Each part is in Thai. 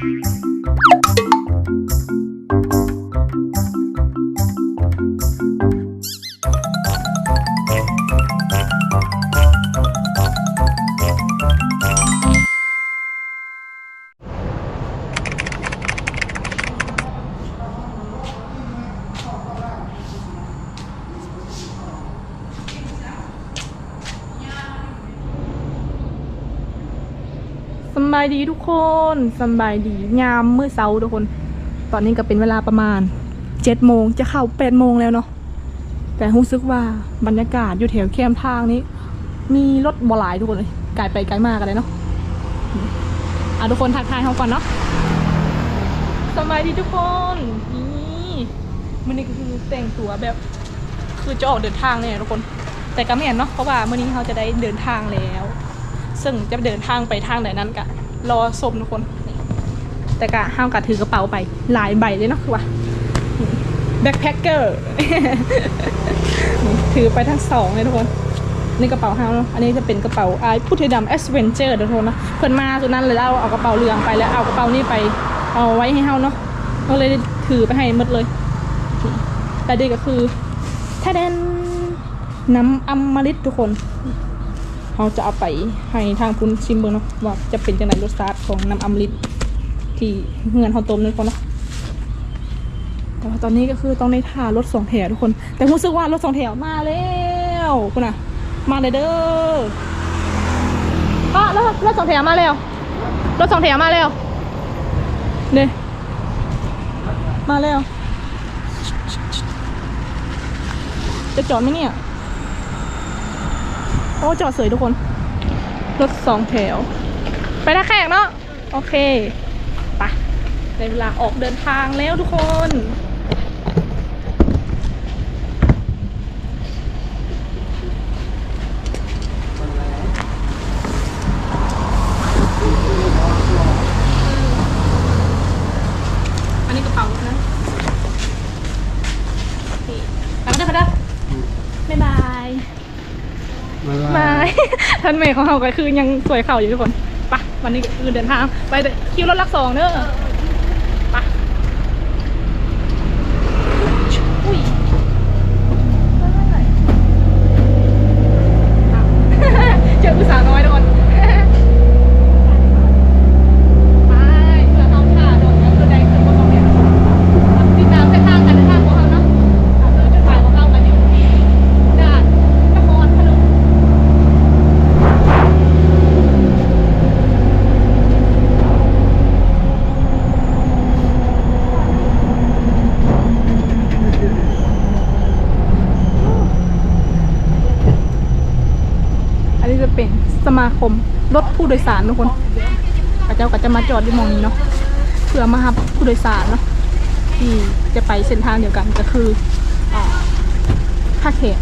สำายดีทุกคนสบายดียามเมื่อเช้าทุกคน ตอนนี้ก็เป็นเวลาประมาณเจ็ดโมงจะเข้าแปดโมงแล้วเนาะแต่รู้สึกว่าบรรยากาศอยู่แถวแคมทางนี้ มีรถบหลายทุกคนเลยไกลไปไกลมากกันเลยเนาะอะทุกคนทักทายเขาก่อนเนาะสบายดีทุกคนนี่มันนี่ก็คือแต่งตัวแบบ คือจะออกเดินทางเนี่ยทุกคน แต่ก็ไม่เห็นเนาะเพราะว่าเมื่อนี้เขาจะได้เดินทางแล้ว ซึ่งจะเดินทางไปทางไหนนั้นกะ รอชมทุกคน แต่กะห้ามกะถือกระเป๋าไป หลายใบเลยเนาะคือว่าแบ็คแพคเกอร์ถือไปทั้งสองเลยทุกคนนี่กระเป๋าเฮาเนาะอันนี้จะเป็นกระเป๋าไอพุทธดำเอสเวนเจอร์ทุกคนนะเพิ่อนมาสุดนั้นเลยเอาเอากระเป๋าเรืองไปแล้วเอากระเป๋านี่ไปเอาไว้ให้เฮาเนาะก็เลยถือไปให้หมดเลยแต่ดีก็คือถ้าเดนน้ำอมฤตทุกคน เขาจะเอาไปให้ทางคุณชิมเบอร์เนาะว่าจะเป็นจังไดรสชาติของน้ำอมฤตที่เงินเขาต้มนั่นคนเนาะแต่ว่าตอนนี้ก็คือต้องได้ท่ารถสองแถวทุกคน แต่รู้สึกว่ารถสองแถวมาแล้วคุณน่ะมาเลยเด้อก็รถรถสองแถวมาแล้วรถสองแถวมาแล้วเนี่ยมาแล้ว จะจอดไหมเนี่ย โอ้จอดสวยทุกคน รถสองแถว ไปท่าแขกเนาะ โอเค ไปในเวลาออกเดินทางแล้วทุกคนอันนี้กระเป๋านะโอเคไปกันเด้อค่ะเด้อบ๊ายบาย ไม่ ท่านเมย์ของเราก็คือยังสวยเข่าอยู่ทุกคนไปะวันนี้คือเดินทางไปคิวรถลักสองเนอะไปะอุ้ยเจอผู้สาวน้อยทุกคนไปเพื่อเขาค่ะโดนแล้วคือใดคือบ่ต้องเรียนติดตามเส้นทางการเดินทางของเขาเนาะอ่าคือจุดหมายของเรากันอยู่ที่ด่านนครพนม อันนี้จะเป็นสมาคมรถผู้ โดยสารทุกคนพระเจ้าก็จะมาจอดที่มองนี้เนาะเพื่อมาหับผู้โดยสารเนาะที่จะไปเส้นทางเดียวกันก็คือท่าแขก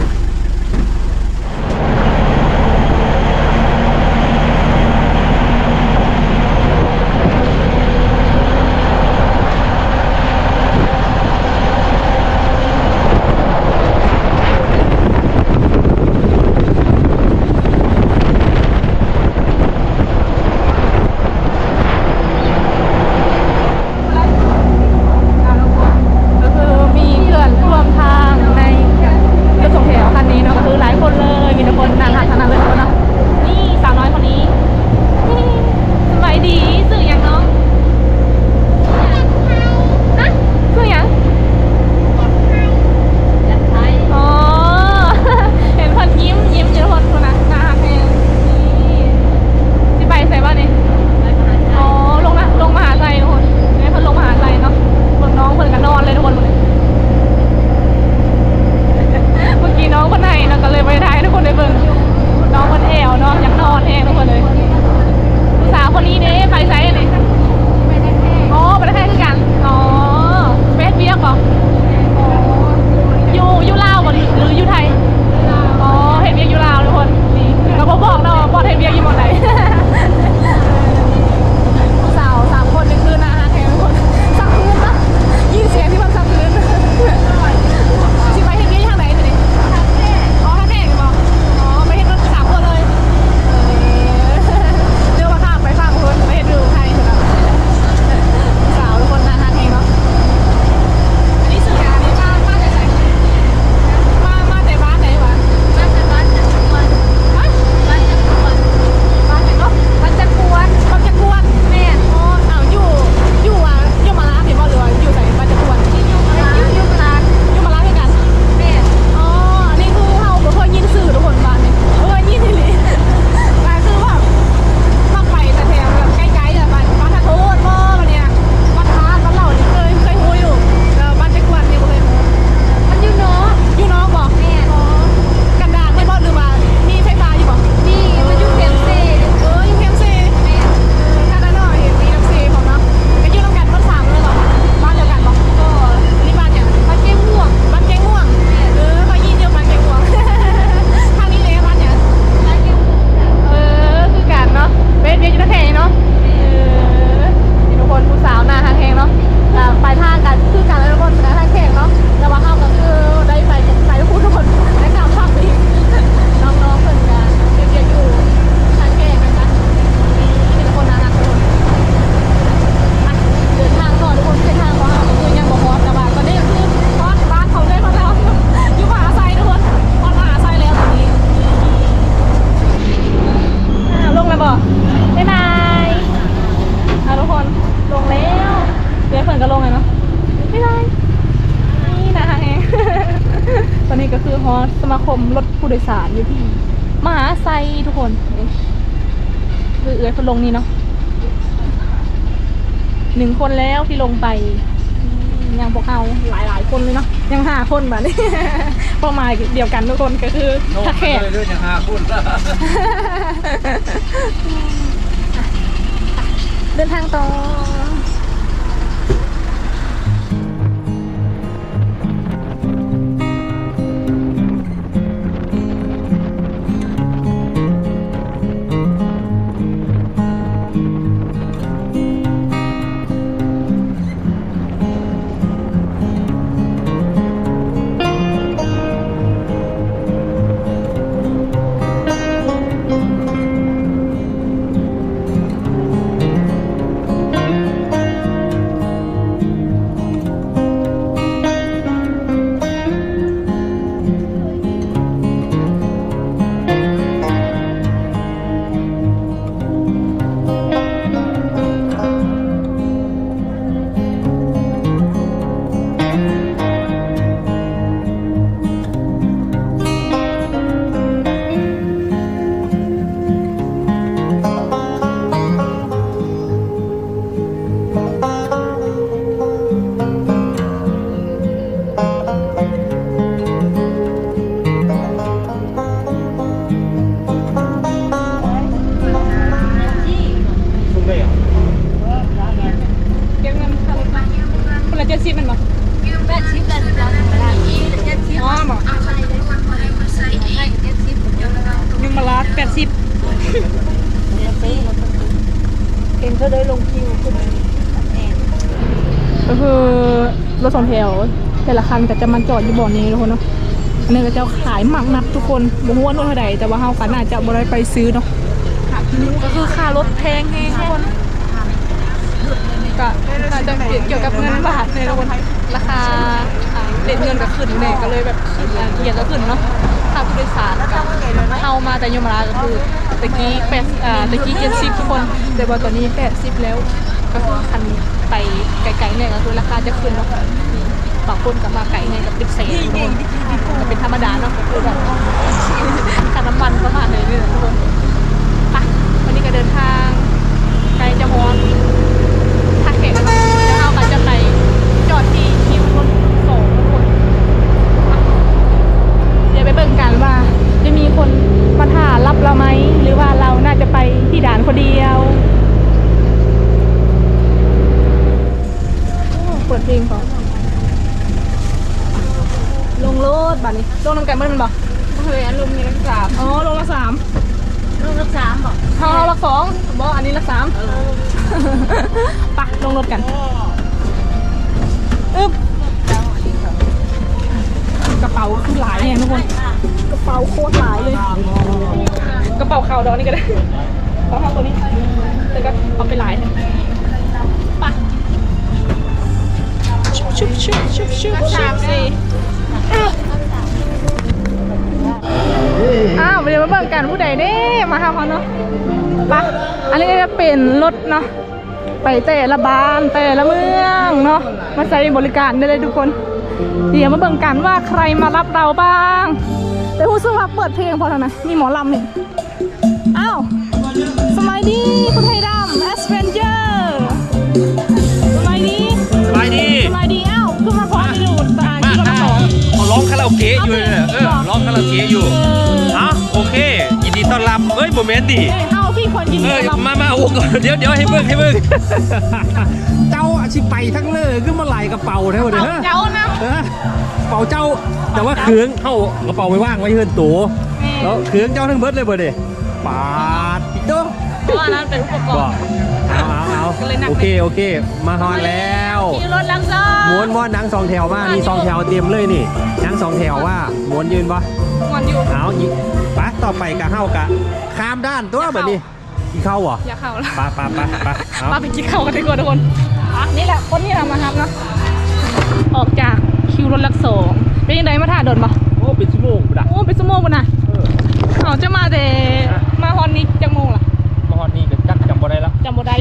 มาคมรถผู้โดยสารอยู่ที่มหาไซทุกคนเอ๊ะคือเอื้อยคนลงนี่เนาะหนึ่งคนแล้วที่ลงไปอืมยังพวกเราหลายหลายๆคนเลยเนาะยังห้าคนแบบนี้เป้าหมายเดียวกันทุกคนก็คือถ้าแขกเลยด้วยอย่างห้าคุณเดินทางต่อ ก็คือรถสองแถวแต่ละคันก็จะมันจอดอยู่บ่อนี้ทุกคนเนาะอันนี้ก็จะขายหมักนับทุกคนบ่ฮู้ว่านู่นเท่าใดแต่ว่าเฮากันน่าจจะบ่ได้ไปซื้อเนาะก็คือค่ารถแพงแฮงทุกคนก็น่าจะเกี่ยวกับเงินบาทในทุกคนราคาอ่าเรทเงินก็ขึ้นแน่ก็เลยแบบอ่าเกียร์ก็ขึ้นเนาะค่าผู้โดยสารก็เฮามาแต่ยมราก็คือตะกี้8อ่าตะกี้70ทุกคนแต่ว่าตอนนี้80แล้ว ก็คือคันไปไกลๆเนี่ยก็คือราคาจะขึ้นเนาะบางคนกับมาไกลเนี่ยก็เป็นแสนทุกคนก็เป็นธรรมดาเนาะคือแบบค่าน้ำมันประมาณนี้เลยทุกคนไปวันนี้ก็เดินทางไกลจะมอนทักเขกกันเนาะแล้วเอากันจะไปจอดที่คิวรถสองทุกคนไปเดี๋ยวไปเบิ่งกันว่า จะมีคนมาถ่ารับเราไหมหรือว่าเราน่าจะไปที่ด่านคนเดียว เปิดเพลงก่อนลงโลดบัดนี้ลงน้ำกันมันมันบอก เคยอารมณ์มีรักษา อ๋อลงละสาม ลูกรักษาบอก เอาละสองบอกอันนี้ละสามปะลงรถกันอึ๊บกระเป๋าคือหลายเนี่ยทุกคนกระเป๋าโคตรหลายเลย กระเป๋าขาวดอกนี่ก็ได้กระเป๋าตัวนี้แต่ก็เอาไปหลายเนี่ยไปชุบชุบชุบชุบชุบชุบสี่อ้าวเดี๋ยวมาเบิ่งกันผู้ใดเด้มาหาเขาเนาะไปะอันนี้ก็จะเป็นรถเนาะไปแต่ละบ้านแต่ละเมืองเนาะมาใช้บริการได้เลยทุกคน เดี๋ยวมาเบิ่งกันว่าใครมารับเราบ้างแต่ผู้ซึ่งว่าเปิดเพลงพอเท่านั้นมีหมอลำนี่อ้าวสมัยดีคุณไทยดำแอสเวนเจอร์สมัยดีสบายดีสมัยดีอ้าวขึ้นมาพร้อมไปดูตามาที่รถค่ะสองเขาร้องคาราโอเกะอยู่เลยเนี่ยเออร้องคาราโอเกะอยู่เออเอ้าโอเคยินดีต้อนรับเอ้ยโมเมนต์ดิเอ้ยเอาพี่ คนยินเอดีอต้อนรับมามาโอ้ก่อนเดี๋ยวเดี๋ยวให้เบิ่งให้เบิ่งเจ้าอาชิไปทั้งเลยขึ้นมาไหลกระเป๋าเท่าเด้อเจ้านะเออกระเป๋าเจ้าแต่ว่าเครื่องเข้ากระเป๋าไปว่างไว้เฮือนตัวแล้วเครื่องเจ้าทั้งเบิดเลยเบิดเด้ปาดปิดโตเพราะว่านั้นเป็นอุปกบอรกณ์เอาเอาเอาก็เลยหนักโอเคโอเค มาฮอนแล้วขี่รถลังซ้อม้วนม้วนหนังสองแถวมามีสองแถวเตรียมเลยนี่หนังสองแถวว่าม้วนยืนปะงอนอยู่เอาอีกปะต่อไปกะเฮากะข้ามด้านตัวแบบนี้ กินข้าวเหรออย่าเข้าแล้วปะปะปะปะเอามาไปกินข้าวกันดีกว่าทุกคนอะนี่แหละคนที่เรามาทำเนาะออกจากคิวรถลักสองเป็นยังไงมาถ่าโดนปะโอ้เป็นชั่วโมงด่ะโอ้เป็นสมองกันนะเขาจะมาแต่มาฮอนนี้จังโมงล่ะมาฮอนนี่ก็จักจำบ่ได้ละจำบ่ได้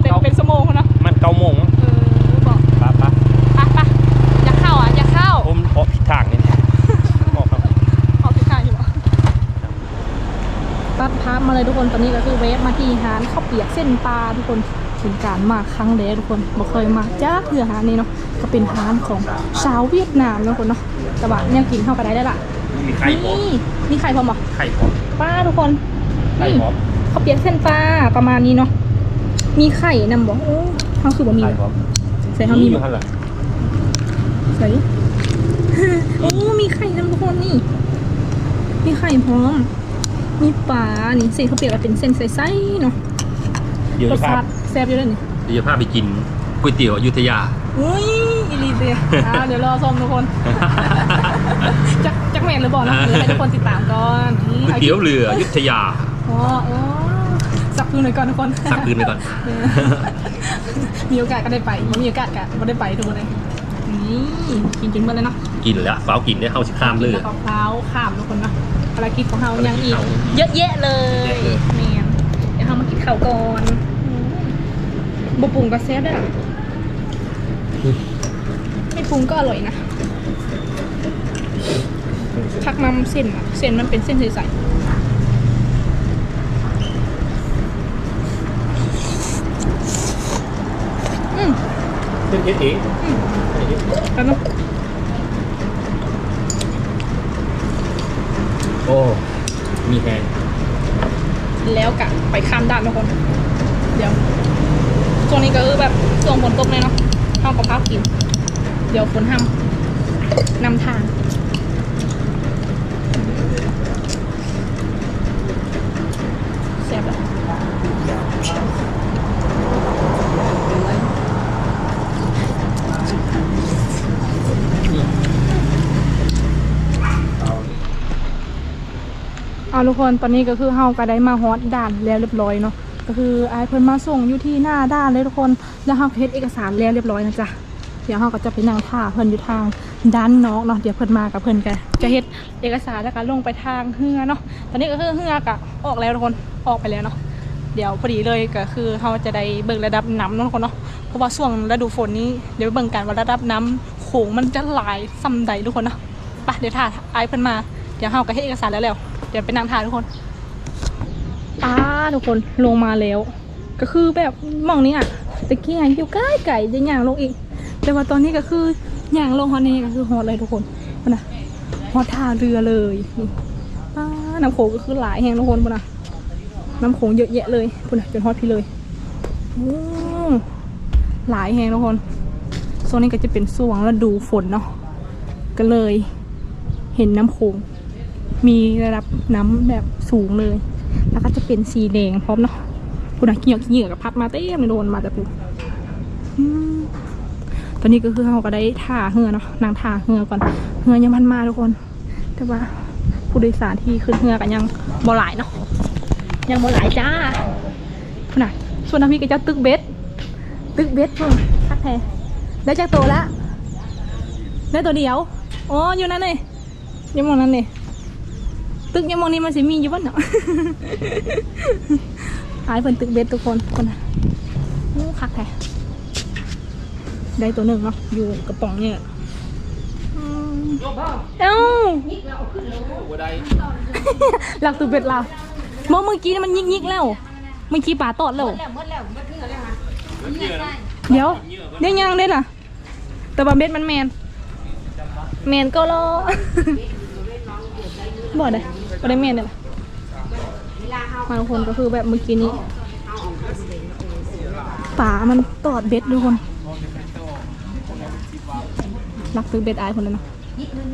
แต่เป็นสมองเขาเนาะมันเก้าโมงเออบอกปะปะไปไปอยากเข้าอะอยากเข้าผมออกผิดทางนี่บอกครับ ที่หารข้าวเปียกเส้นปลาทุกคนเป็นการมาครั้งแรกทุกคนบ่เคยมาจ้าเพื่อหารนี้เนาะก็เป็นหารของชาวเวียดนามเนาะทุกคนเนาะแต่ว่าเนี่ยกินเข้าไปได้ได้ละมีไข่พร้อมนี่มีไข่พร้อมบ่ไข่พร้อมป้าทุกคนไข่นี่พร้อมข้าวเปียกเส้นปลาประมาณนี้เนาะมีไข่นำบ่โอ้ทางคือบ่มีไข่พร้อมใส่เฮามีอยู่บ่หั่นล่ะใส่โอ้มีไข่นำทุกคนนี่ มีไข่พร้อม มีปลา นี่เส้นข้าวเปียกก็เป็นเส้นใสๆเนาะเดี๋ยวรจะสพาชาติแซ่บอยู่เลยนี่เดี๋ยวจะพาไปกินก๋วยเตี๋ยวอยุธยา อุ้ยอีลีเซียอ่าเดี๋ยวรอชมทุกคน จักจักแมนหรือบอกนะหรือให้ทุกคนติดตามก่อนนี่ก๋วยเตี๋ยวเรืออยุธยาอ๋อโอ้สักคืนหน่อยก่อนทุกคนสักคืนไปก่อน เออมีโอกาสก็ได้ไปไม่มีโอกาสก็ไม่ได้ไปทุกคนเลยนี่กินจริงๆมาเลยเนาะกินแล้วฟ้าวกินได้เข้าสิข้ามเลยกินแล้วก็พร้าวข้ามทุกคนเนาะ ภารกิจของเรายังอีกภารกิจเราเยอะแยะเลยเยอะแยะเลยแมนเดี๋ยวเรามากินข้าวก่อนบุปรุงก็แซ่บด้วยอะไม่ปรุงก็อร่อยนะพักน้ำเส้นอะเส้นมันเป็นเส้นใสๆอืมเส้นเอ๊ะแล้วเนาะ โอ้ มีแฮงแล้วกะไปข้ามด้านทุกคน เดี๋ยวช่วงนี้ก็คือแบบช่วงฝนตกเลยเนาะห้องกับข้ากิน เดี๋ยวฝนห้ำนำทาง แซ่บแล้วเอา ทุกคนตอนนี้ก็คือเฮาก็ได้มาฮอตด่านแล้วเรียบร้อยเนาะก็คือไอ้เพิ่นมาส่งอยู่ที่หน้าด่านเลยทุกคนแล้วเฮาเฮ็ดเอกสารแล้วเรียบร้อยนะจ๊ะเดี๋ยวเฮาก็จะไปนั่งท่าเพิ่นอยู่ทางด้านนอกเนาะเดี๋ยวเพิ่นมากับเพิ่นกันจะเฮ็ดเอกสารแล้วก็ลงไปทางเฮือเนาะตอนนี้ก็คือเฮือกะออกแล้วทุกคนออกไปแล้วเนาะเดี๋ยวพอดีเลยก็คือเฮาจะได้เบิ่งระดับน้ำเนาะทุกคนเนาะเพราะว่าช่วงฤดูฝนนี้เดี๋ยวเบิ่งกันว่าระดับน้ำโขงมันจะหลายซำใดทุกคนเนาะไปเดี๋ยวท่าไอ้เพิ่นมา ดี๋ยวเฮาก็เฮ็ดเอกสารแล้วแล้วเดี๋ยวไปนั่งท่าทุกคนป้าทุกคนลงมาแล้ว ก็คือแบบมองนี้อะตะกี้ยังอยู่ใกล้ไก่จะย่างลงอีก แต่ว่าตอนนี้ก็คือย่างลงฮอตนี่ก็คือฮอตเลยทุกคนนะฮอตท่าเรือเลยป้าน้ำโขงก็คือหลายแห่งทุกคนพุ่นนะน้ำโขงเยอะแยะเลยพุ่นนะจนฮอตพี่เลยหลายแห่งทุกคนโซนนี้ก็จะเป็นส่วงฤดูฝนเนาะก็เลย เห็นน้ำโขง มีระดับน้ำแบบสูงเลย แล้วก็จะเป็นสีแดงพร้อมเนาะคุณอะเกี่ยวเกี่ยวกับพัดมาเต็มเลยโดนมาแต่ปุ๊บตอนนี้ก็คือเขาก็ได้ท่าเหือเนาะนางท่าเหือก่อนเหือยังพันมาทุกคน แต่ว่าผู้โดยสารที่ขึ้นเหือกันยังบ่หลายเนาะยังบ่หลายจ้าคุณอะส่วนน้ำพี่ก็จะตึกเบ็ดตึกเบ็ดเพิ่มทักแทได้จากโตแล้วได้ตัวเดียว อ๋อ อยู่นั่นเลยยังมองนั่นเลย ตึกยังมองนี้มันสิมีอยู่บ้านเนาะหายเพิ่นตึกเบ็ดทุกคนคนน่ะโอ้คักแท้ได้ตัวหนึ่งเนาะอยู่กระป๋องเนี่ยอืมเอ้าหลักตึกเบ็ดเราเมื่อเมื่อกี้นี่มันยิกยิกๆแล้วเมื่อกี้ป่าตอดแล้วเดี๋ยวเดี๋ยวยังได้ล่ะ แต่ว่าเบ็ดมันแมนแมนก็รอบ่ได้ บ่ได้แมนเลยล่ะบางคนก็คือแบบเมื่อกี้นี้ป่ามันตอดเบ็ดทุกคนรักซื้อเบ็ดอายคนเลยเนาะ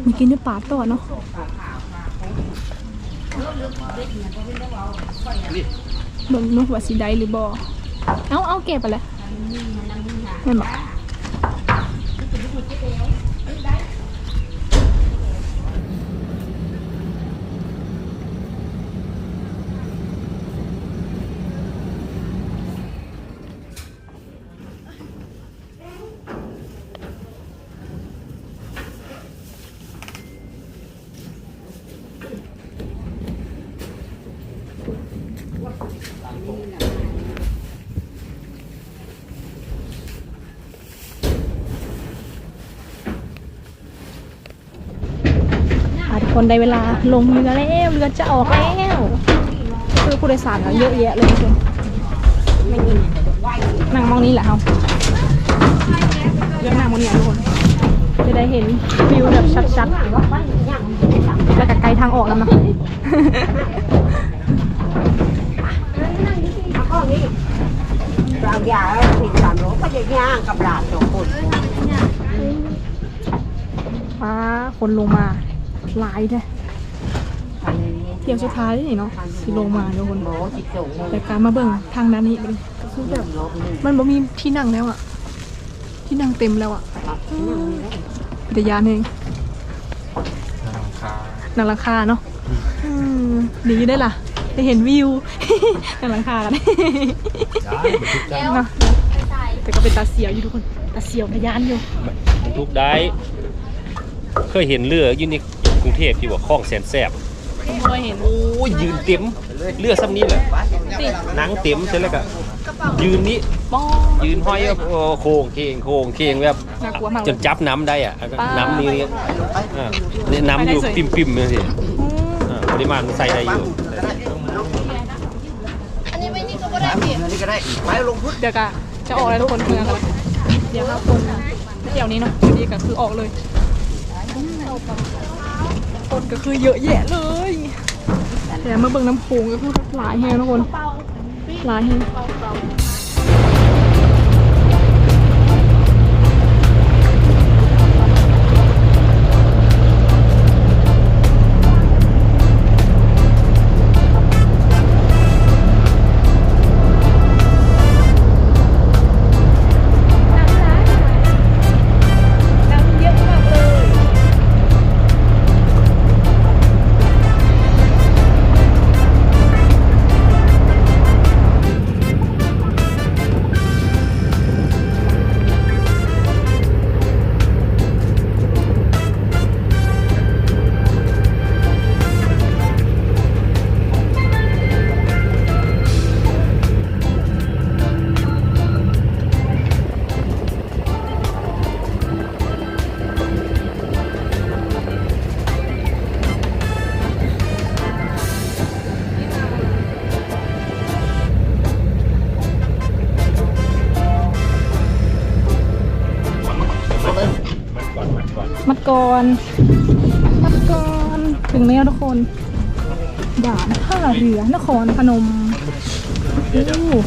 เมื่อกี้นี่ป่าตอดเนาะเบิ่งนุกว่าสีใดหรือบ่เอาเอาเก็บไปเลยเห็นบ่อะทุก คนได้เวลาลงเรือแล้วเรือจะออกแล้วคือผู้โดยสารอะเยอะแยะเลยทุกคนนั่งมองนี้แหละเขาเลือกนั่งมองนี้ทุกคน จะได้เห็นวิวแบบชัดๆแล้วก็ไกลทางออกแล้วมั้งเราอยากสิสามโลก็จะย่างกับหลานสองคนฟ้าคนลงมา หลายแท้เที่ยวสุดท้ายนี่เนาะที่ลงมาทุกคนโลสิบสองโลแต่การมาเบิ่งทางด้านนี้เลยก็คือแบบมันบ่มีที่นั่งแล้วอะที่นั่งเต็มแล้วอะแต่ยานเองนั่งหลังคาเนาะอืมดีได้ล่ะ ได้เห็นวิวนั่งหลังคากันเนาะแต่ก็เป็นตาเสียวอยู่ทุกคน ตาเสียวพยานอยู่มันทุกได้ เคยเห็นเรืออยู่ในกรุง เทพที่ว่าคลองแสนแสบเคยเห็นโอ้ยยืนเต็มเรือซ้ำนี้แหละติหนังเต็มเสร็จแล้วก็ยืนนี้บ้องยืนห้อยแบบโอ้โค้งเคงโค้งเคงแบบน่ากลัวมากจเลนยจับน้ำได้อะป้าน้ำนี่อ่าเนี่ยน้ำอยู่ไปได้สวยปิ่มปิ่มๆเลยสิอืมอ่าปริมาณมันใส่ได้อยู่เดี๋ยวกะจะออกแล้วทุกคนเมืองกันเลยเดี๋ยวครับคนเดี๋ยวนี้เนาะเดี๋ยวนี้ก็คือออกเลย คนก็คือเยอะแยะเลยแต่เมื่อเบิ่งน้ำโขงก็คือหลายแฮงทุกคนหลายแฮง อนมัดก่อนถึงแล้วทุกคนด่านท่าเรือนครพนมโอ้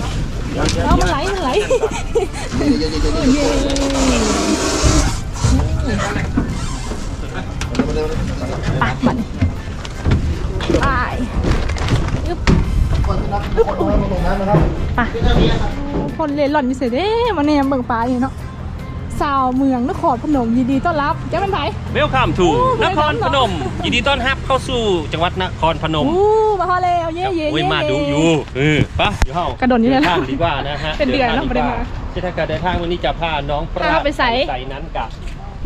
เอามันไหลมันไหลปากมันไปอึ๊บอึ๊บอุ๊ยไปคนเล่นหล่อนอยู่เสร็จเด้มาเนี่ยเบิ่งปลาอยู่เนาะ สาวเมืองนครพนมยินดีต้อนรับจะเป็นไผ เวลคัมทูโอ้นครไม่พต้นองมยินดีต้อนรับเข้าสู่จังหวัดนครพนมอู้มาพอแล้วเย่เย่โอ้ยเย่ มาดูอยู่เออปะเดี๋ยวเฮากระโดดนี่เลยนะเดิทางดีกว่านะฮะเป็นเดือนแล้วทางไม่ได้มาที่ถ้าเกิดเดินทางวันนี้จะพาน้องปลาพาไปใส่ ใส่นั้นกับ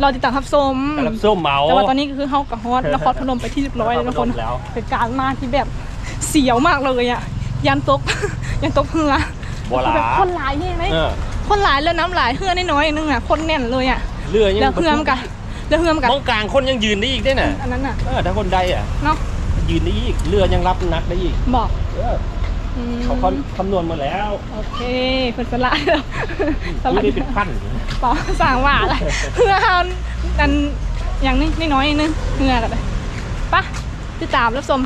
เราติดตามทับส้มกระลำส้มเมา แต่ว่าตอนนี้ก็คือเฮากับฮอตนครพนมไปที่เรียบร้อยแล้วทุกคนแล้ว เป็นการมาที่แบบเสียวมากเลยอะยันตก ยันตกเหือบัวหลาแบบคนหลายใช่ไหม เออ คนหลายแล้วน้ำหลายเหือน้อยๆนึงอะคนแน่นเลยอะเรือยังแล้วเหือมนกันแล้วเหือมนกันมองกลางคนยังยืนได้อีกได้น่ะอันนั้นน่ะเออถ้าคนใดอะเนาะยืนได้อีกเรือยังรับนักได้อีกบอกเอออืมเขาเขาคำนวณมาแล้วโอเคเพิ่นสละแล้วสนี่ละได้เป็นพันปอสั่งว่าอะไรเพื่อเฮาอันอย่างนี้นิดน้อยนึงเหือกันเลยปะติดตามรับชม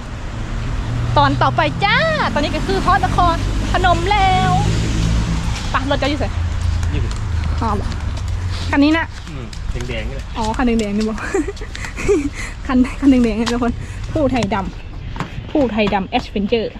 ตอนต่อไปจ้า ตอนนี้ก็คือฮอตนครพนมแล้วปะรถจะอยู่ไหนนี่ อ๋อบ่คันนี้นะอืมแดงๆนี่แหละอ๋อคันแดงๆนี่บอกคันคันแดงๆนี่ทุกคนผู้ไทยดำผู้ไทยดำแอชเวนเจอร์